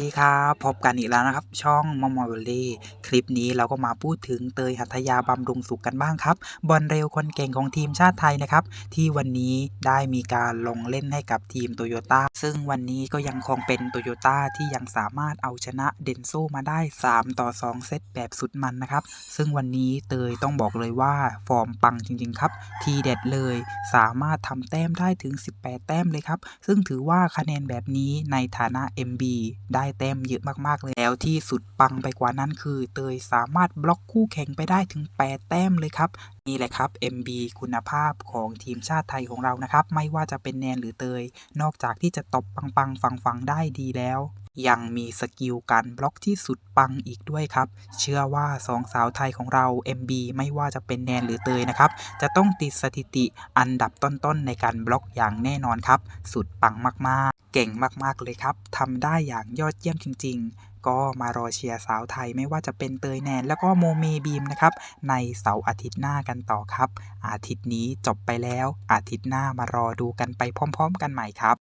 ดีครับพบกันอีกแล้วนะครับ ช่องมอมอลลี่คลิปนี้เราก็มาพูดถึงเตยหัตถยาบำรุงสุขกันบ้างครับ บอลเร็วคนเก่งของทีมชาติไทยนะครับ ที่วันนี้ได้มีการลงเล่นให้กับทีมโตโยต้าซึ่งวันนี้ก็ยังคงเป็นโตโยต้าที่ยังสามารถเอาชนะเดนโซมาได้ 3 ต่อ 2 เซตแบบสุดมันนะครับ ซึ่งวันนี้เตยต้องบอกเลยว่าฟอร์มปังจริง ๆ ครับ ทีเด็ดเลยสามารถทำแต้มได้ถึง 18 แต้มเลยครับซึ่งถือว่าคะแนนแบบนี้ในฐานะ MB ได้แต้มเยอะมากๆเลยแล้วที่สุดปังไปกว่านั้นคือ เตยสามารถบล็อกคู่แข่งไปได้ถึง 8 แต้มเลยครับ นี่แหละครับ MB คุณภาพของทีมชาติไทยของเรานะครับ ไม่ว่าจะเป็นแนนหรือเตย นอกจากที่จะตบปังๆฟังๆได้ดีแล้ว ยังมีสกิลการบล็อกที่สุดปังอีกด้วยครับ เชื่อว่าสองสาวไทยของเรา MB ไม่ว่าจะเป็นแนนหรือเตยนะครับ จะต้องติดสถิติอันดับต้นๆในการบล็อกอย่างแน่นอนครับ สุดปังมากๆ เก่งมากๆเลยครับทำได้อย่างยอดเยี่ยมจริง ๆ ก็มารอเชียร์สาวไทยไม่ว่าจะเป็นเตยแนนแล้วก็โมเมบีมนะครับ ในเสาร์อาทิตย์หน้ากันต่อครับ อาทิตย์นี้จบไปแล้ว อาทิตย์หน้ามารอดูกันไปพร้อม ๆ กันใหม่ครับ